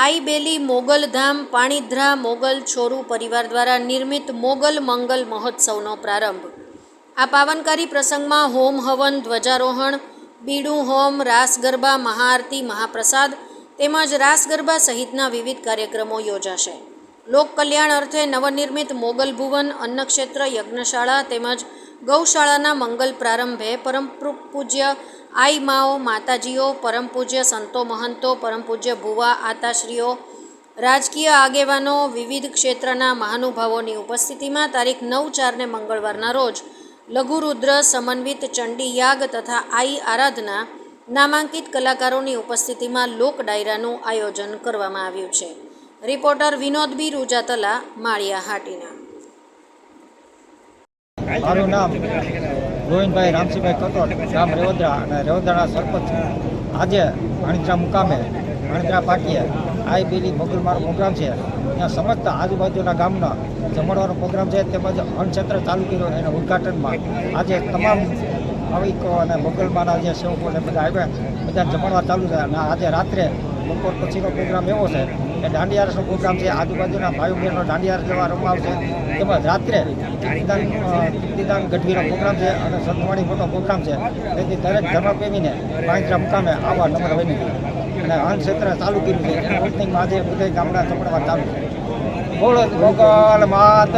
આઈ બેલી મોગલ ધામ, પાણીધ્રા મોગલ છોરુ પરિવાર દ્વારા નિર્મિત મોગલ મંગલ મહોત્સવનો પ્રારંભ. આ પાવનકારી પ્રસંગમાં હોમ હવન, ધ્વજારોહણ, બીડું હોમ, રાસ ગરબા, મહાઆરતી, મહાપ્રસાદ તેમજ રાસ ગરબા સહિતના વિવિધ કાર્યક્રમો યોજાશે. લોક કલ્યાણ અર્થે નવનિર્મિત મોગલ ભુવન, અન્નક્ષેત્ર, યજ્ઞશાળા તેમજ ગૌશાળાના મંગલ પ્રારંભે પરમ પૂજ્ય આઈ માઓ, માતાજીઓ, પરમ પૂજ્ય સંતો મહંતો, પરમ પૂજ્ય ભુવા, આતાશ્રીઓ, રાજકીય આગેવાનો, વિવિધ ક્ષેત્રના મહાનુભાવોની ઉપસ્થિતિમાં તારીખ નવ ચારને મંગળવારના રોજ લઘુરુદ્ર, સમન્વિત ચંડી યાગ તથા આઈ આરાધના નામાંકિત કલાકારોની ઉપસ્થિતિમાં લોક ડાયરાનું આયોજન કરવામાં આવ્યું છે. Reporter Vinod B Rujatala, Maliya Hatina. મારું નામ ગોવિંદભાઈ રામસિંહભાઈ કટોટ, ગામ રેવદ્રા અને રેવદ્રાના સરપંચ આજે વાણિજ્રા મુકામે, વાણિજ્રા પાટીએ આઈ બેલી મોગલમારો પ્રોગ્રામ છે. ત્યાં સમસ્ત આજુબાજુના ગામના જમણવાનો પ્રોગ્રામ છે, તેમજ અણક્ષેત્ર કર્યો એના ઉદ્ઘાટનમાં આજે તમામ ભાવિકો અને મોગલમાના જે સેવકો બધા આવ્યા, બધા જમણવાર ચાલુ છે અને આજે રાત્રે બપોર પછીનો પ્રોગ્રામ એવો છે કે દાંડિયારસનો પ્રોગ્રામ છે, આજુબાજુના ભાઈઓ બહેનો દાંડિયાર જેવા રમાવશે, તેમજ રાત્રે કીર્તિદાન ગઢવીનો પ્રોગ્રામ છે અને સંતવાણી મોટો પ્રોગ્રામ છે. તેથી દરેક ધર્મપ્રેમીને પાંચરા મુકામે આવવા નમ્ર વિનંતી. અને અન્ન ક્ષેત્ર ચાલુ કર્યું છે. ઓપનિંગ આજે બધા ગામડા ચપડવા ચાલુ છે. બોલો ગોપાલ માત